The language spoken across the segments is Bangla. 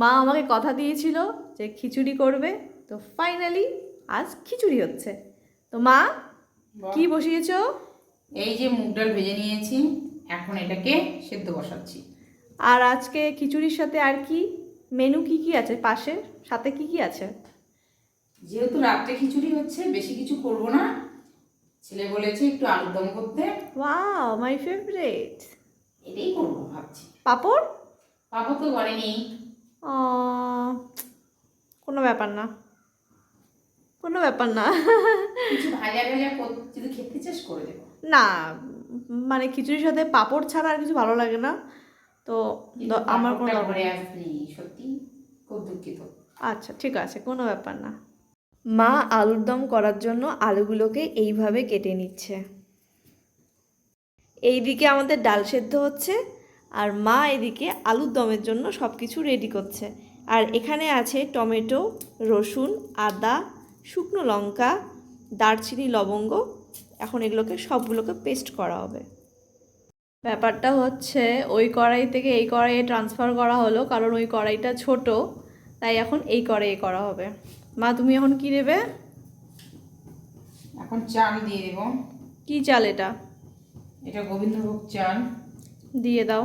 মা আমাকে কথা দিয়েছিল যে খিচুড়ি করবে তো ফাইনালি আজ খিচুড়ি হচ্ছে। তো মা কি বসিয়েছো? এই যে মুগ ডাল ভেজে নিয়েছি এখন এটাকে সেদ্ধ বসাচ্ছি। আর আজকে খিচুড়ির সাথে আর কি? মেনু কি কি আছে পাশে সাথে কি কি আছে? যেহেতু রাত্রে খিচুড়ি হচ্ছে বেশি কিছু করব না। ছেলে বলেছে একটু আলুর দম করতে। ওয়াও মাই ফেভারিট এটাই করব ভাবছি। পাপড়? পাপা তো ঘরে নেই। কোনো ব্যাপার না। কোনো ব্যাপার না। না মানে খিচুড়ির সাথে পাপড় ছাড়া আর কিছু ভালো লাগে না। তো আমার কোনো পাঁপড়টা দরকার নেই। সত্যি খুব দুঃখিত। আচ্ছা ঠিক আছে কোনো ব্যাপার না। মা আলুর দম করার জন্য আলুগুলোকে এইভাবে কেটে নিচ্ছে। এইদিকে আমাদের ডাল সেদ্ধ হচ্ছে। আর মা এদিকে আলুর দমের জন্য সব কিছু রেডি করছে। আর এখানে আছে টমেটো রসুন আদা শুকনো লঙ্কা দারচিনি লবঙ্গ। এখন এগুলোকে সবগুলোকে পেস্ট করা হবে। ব্যাপারটা হচ্ছে ওই কড়াই থেকে এই কড়াইয়ে ট্রান্সফার করা হলো কারণ ওই কড়াইটা ছোট তাই এখন এই কড়াইয়ে করা হবে। মা তুমি এখন কি দেবে? এখন চাল দিয়ে দেবো। কি চাল এটা? এটা গোবিন্দভোগ চাল। দিয়ে দাও।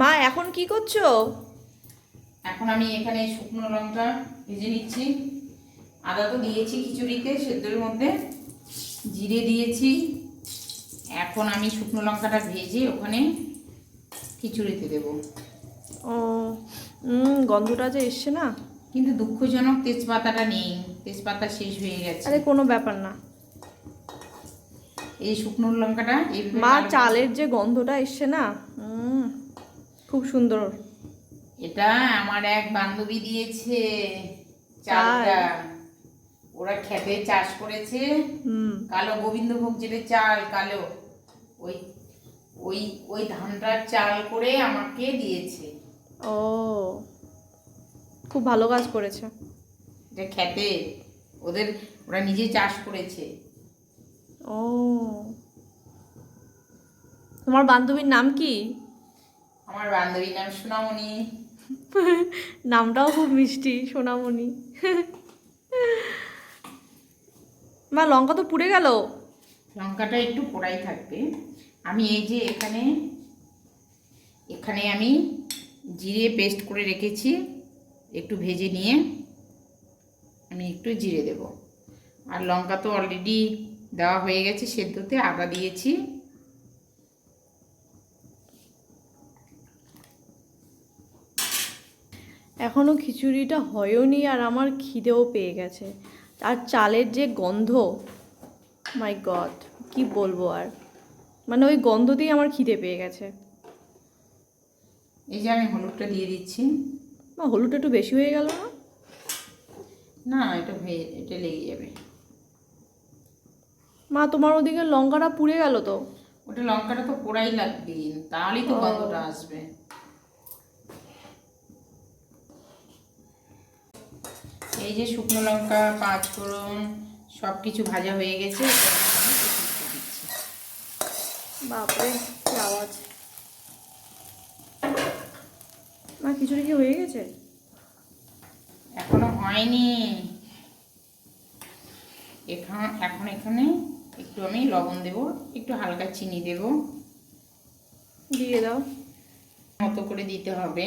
মা এখন কি করছ? এখন আমি এখানে শুকনো লঙ্কা ভেজে নিচ্ছি। আদা তো দিয়েছি খিচুড়িতে সেদ্ধর মধ্যে। জিরে দিয়েছি। এখন আমি শুকনো লঙ্কাটা ভেজে ওখানে খিচুড়িতে দেব। ও গন্ধটা যে এসছে না। কিন্তু দুঃখজনক তেজপাতাটা নেই। তেজপাতা শেষ হয়ে গেছে। আরে কোনো ব্যাপার না। এই শুকনো লঙ্কাটা মা চালের যে গন্ধটা এসছে না খুব সুন্দর। এটা আমার এক বান্ধবী দিয়েছে চালটা। ওরা খেতে চাষ করেছে। হুম। কালো গোবিন্দভোগ যেটা চাল কালো। ওই ওই ওই ধানটার চাল করে আমাকে দিয়েছে। ও খুব ভালো কাজ করেছে। এটা খেতে। ওদের ওরা নিজে চাষ করেছে। ও। তোমার বান্ধবীর নাম কি? আমার বান্ধবীর নাম সোনামণি। নামটাও খুব মিষ্টি সোনামণি। মা লঙ্কা তো পুড়ে গেল? লঙ্কাটা একটু পোড়াই থাকবে। আমি এই যে এখানে এখানে আমি জিরে পেস্ট করে রেখেছি। একটু ভেজে নিয়ে। আমি একটু জিরে দেব। আর লঙ্কা তো অলরেডি দেওয়া হয়ে গেছে সেদ্ধতে আদা দিয়েছি। এখনও খিচুড়িটা হয়ওনি আর আমার খিদেও পেয়ে গেছে। আর চালের যে গন্ধ মাই গড কি বলব আর? মানে ওই গন্ধ দিয়ে আমার খিদে পেয়ে গেছে। এই যে আমি হলুদটা দিয়ে দিচ্ছি। হলুদটা একটু বেশি হয়ে গেল না? না এটা হয়ে এটা লেগে যাবে। মা তোমার ওদিকে লঙ্কাটা পুড়ে গেল তো? ওটা লঙ্কাটা তো পোড়াই লাগবে তাহলেই তো। গন্ধটা আসবে। এই যে শুকনো লঙ্কা পাঁচ ফোড়ন সব কিছু ভাজা হয়ে গেছে। বাপরে কি আওয়াজ। মা খিচুড়ি কি হয়ে গেছে? এখনও হয়নি। এখন এখন এখানে একটু আমি লবণ দেব একটু হালকা চিনি দেব। দিয়ে দাও। মতো করে দিতে হবে।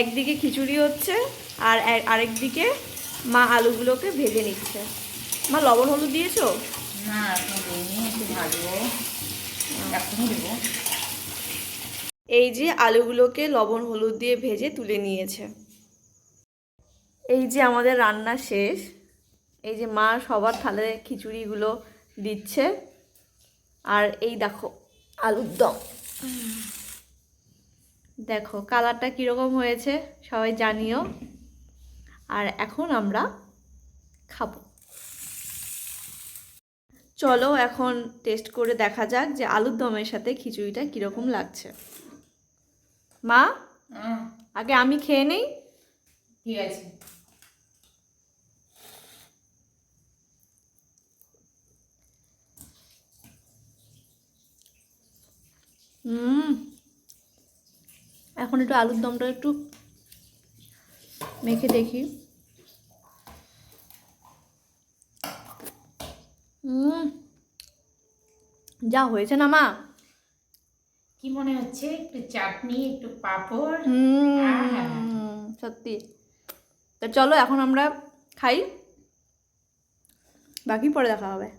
একদিকে খিচুড়ি হচ্ছে আর আরেকদিকে মা আলুগুলোকে ভেজে নিচ্ছে। মা লবণ হলুদ দিয়েছ? না এখন দিইনি একটু ভাজবো। এই যে আলুগুলোকে লবণ, হলুদ দিয়ে ভেজে তুলে নিয়েছে। এই যে আমাদের রান্না শেষ। এই যে মা সবার থালে খিচুড়িগুলো দিচ্ছে। আর এই দেখো, আলুর দম। দেখো, কালারটা কীরকম হয়েছে, সবাই জানিও। আর এখন আমরা খাব। চলো এখন টেস্ট করে দেখা যাক যে আলুর দমের সাথে খিচুড়িটা কীরকম লাগছে। মা? আগে আমি খেয়ে নেই? ঠিক আছে। হুম। এখন একটু আলুর দমটা একটু মেখে দেখি। যা হয়েছে না মা? কি মনে হচ্ছে? একটু চাটনি একটু পাঁপড়? হুম সত্যি। তা চলো এখন আমরা খাই। বাকি পরে দেখা হবে।